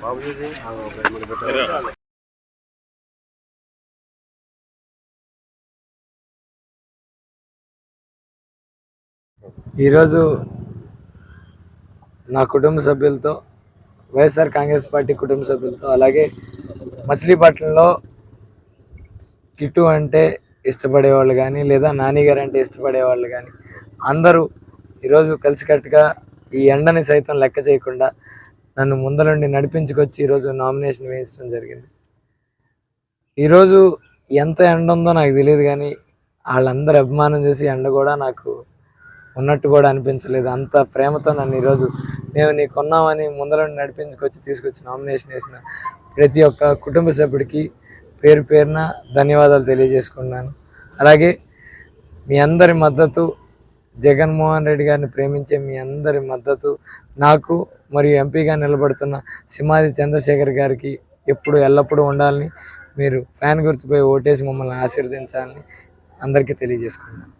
బాబు చూసి ఈరోజు నా కుటుంబ సభ్యులతో వైఎస్ఆర్ కాంగ్రెస్ పార్టీ కుటుంబ సభ్యులతో అలాగే మచిలీపట్నంలో కిట్టు అంటే ఇష్టపడేవాళ్ళు కానీ లేదా నానిగారు అంటే ఇష్టపడేవాళ్ళు కానీ అందరూ ఈరోజు కలిసికట్టుగా ఈ ఎండని సైతం లెక్క చేయకుండా నన్ను ముందరుండి నడిపించుకొచ్చి ఈరోజు నామినేషన్ వేయించడం జరిగింది. ఈరోజు ఎంత ఎండ ఉందో నాకు తెలియదు కానీ వాళ్ళందరి అభిమానం చూసి ఎండ కూడా నాకు ఉన్నట్టు కూడా అనిపించలేదు. అంత ప్రేమతో నన్ను ఈరోజు మేము నీ కొన్నామని ముందర నడిపించుకొచ్చి తీసుకొచ్చి నామినేషన్ వేసిన ప్రతి ఒక్క కుటుంబ సభ్యుడికి పేరు పేరున ధన్యవాదాలు తెలియజేసుకున్నాను. అలాగే మీ అందరి మద్దతు జగన్మోహన్ రెడ్డి గారిని ప్రేమించే మీ అందరి మద్దతు నాకు మరియు ఎంపీగా నిలబడుతున్న సింహాది చంద్రశేఖర్ గారికి ఎప్పుడు ఎల్లప్పుడూ ఉండాలని మీరు ఫ్యాన్ గుర్తుపై ఓటేసి మమ్మల్ని ఆశీర్వదించాలని అందరికీ తెలియజేసుకున్నాను